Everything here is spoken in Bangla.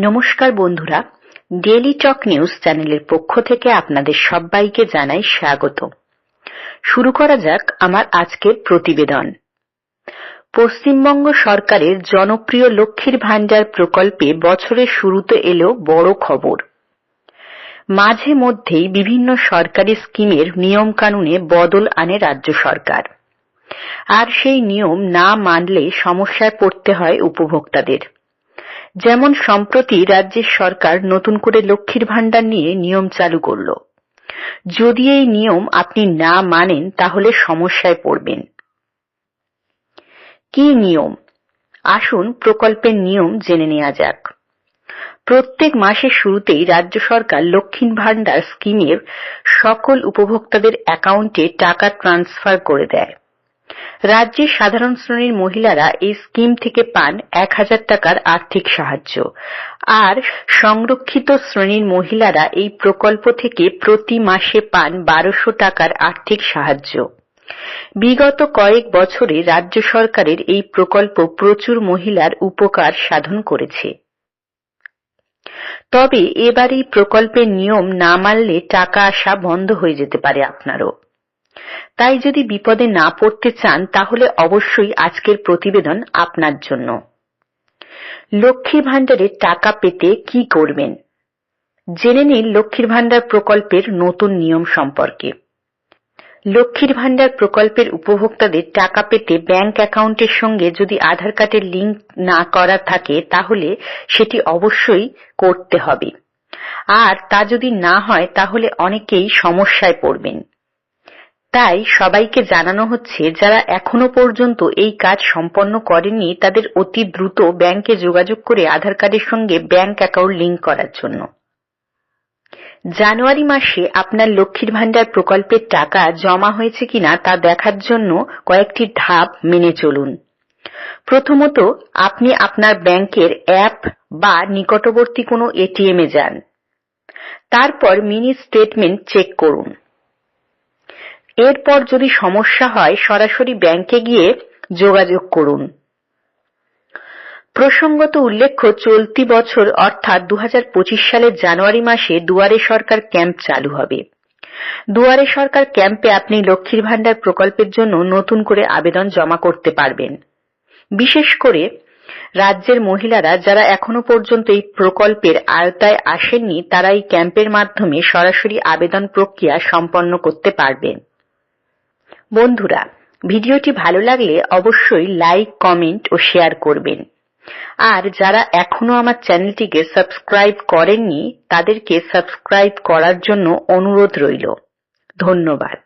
নমস্কার বন্ধুরা ডেলি টক নিউজ চ্যানেলের পক্ষ থেকে আপনাদের সবাইকে জানাই স্বাগত। শুরু করা যাক আমার আজকের প্রতিবেদন। পশ্চিমবঙ্গ সরকারের জনপ্রিয় লক্ষ্মীর ভাণ্ডার প্রকল্পে বছরের শুরুতে এলো বড় খবর। মাঝে মধ্যেই বিভিন্ন সরকারি স্কিমের নিয়ম কানুনে বদল আনে রাজ্য সরকার। আর সেই নিয়ম না মানলে সমস্যায় পড়তে হয় উপভোক্তাদের। যেমন সম্প্রতি রাজ্যের সরকার নতুন করে লক্ষ্মীর ভাণ্ডার নিয়ে নিয়ম চালু করল। যদি এই নিয়ম আপনি না মানেন, তাহলে সমস্যায় পড়বেন। কি নিয়ম? আসুন প্রকল্পের নিয়ম জেনে নেওয়া যাক। প্রত্যেক মাসের শুরুতেই রাজ্য সরকার লক্ষ্মীর ভাণ্ডার স্কিমের সকল উপভোক্তাদের অ্যাকাউন্টে টাকা ট্রান্সফার করে দেয়। রাজ্যের সাধারণ শ্রেণির মহিলারা এই স্কিম থেকে পান এক হাজার টাকার আর্থিক সাহায্য। আর সংরক্ষিত শ্রেণির মহিলারা এই প্রকল্প থেকে প্রতি মাসে পান বারোশো টাকার আর্থিক সাহায্য। বিগত কয়েক বছরে রাজ্য সরকারের এই প্রকল্প প্রচুর মহিলার উপকার সাধন করেছে। তবে এবার এই প্রকল্পের নিয়ম না মানলে টাকা আসা বন্ধ হয়ে যেতে পারে আপনারও। তাই যদি বিপদে না পড়তে চান, তাহলে অবশ্যই আজকের প্রতিবেদন আপনার জন্য। লক্ষ্মী ভাণ্ডারে টাকা পেতে কি করবেন? জেনে নিন লক্ষ্মীর ভাণ্ডার প্রকল্পের নতুন নিয়ম সম্পর্কে। লক্ষ্মীর ভাণ্ডার প্রকল্পের উপভোক্তাদের টাকা পেতে ব্যাংক অ্যাকাউন্টের সঙ্গে যদি আধার কার্ডের লিঙ্ক না করা থাকে, তাহলে সেটি অবশ্যই করতে হবে। আর তা যদি না হয়, তাহলে অনেকেই সমস্যায় পড়বেন। তাই সবাইকে জানানো হচ্ছে, যারা এখনও পর্যন্ত এই কাজ সম্পন্ন করেননি তাদের অতি দ্রুত ব্যাংকে যোগাযোগ করে আধার কার্ডের সঙ্গে ব্যাংক অ্যাকাউন্ট লিঙ্ক করার জন্য। জানুয়ারি মাসে আপনার লক্ষ্মীর ভাণ্ডার প্রকল্পের টাকা জমা হয়েছে কিনা তা দেখার জন্য কয়েকটি ধাপ মেনে চলুন। প্রথমত, আপনি আপনার ব্যাংকের অ্যাপ বা নিকটবর্তী কোনো এটিএম এ যান। তারপর মিনি স্টেটমেন্ট চেক করুন। এরপর যদি সমস্যা হয়, সরাসরি ব্যাংকে গিয়ে যোগাযোগ করুন। প্রসঙ্গত উল্লেখ্য, চলতি বছর, অর্থাৎ দু হাজার পঁচিশ সালের জানুয়ারি মাসে দুয়ারে সরকার ক্যাম্প চালু হবে। দুয়ারে সরকার ক্যাম্পে আপনি লক্ষ্মীর ভাণ্ডার প্রকল্পের জন্য নতুন করে আবেদন জমা করতে পারবেন। বিশেষ করে রাজ্যের মহিলারা যারা এখনও পর্যন্ত এই প্রকল্পের আয়তায় আসেননি, তারা এই ক্যাম্পের মাধ্যমে সরাসরি আবেদন প্রক্রিয়া সম্পন্ন করতে পারবেন। বন্ধুরা, ভিডিওটি ভালো লাগলে অবশ্যই লাইক কমেন্ট ও শেয়ার করবেন। আর যারা এখনও আমার চ্যানেলটিকে সাবস্ক্রাইব করেননি, তাদেরকে সাবস্ক্রাইব করার জন্য অনুরোধ রইল। ধন্যবাদ।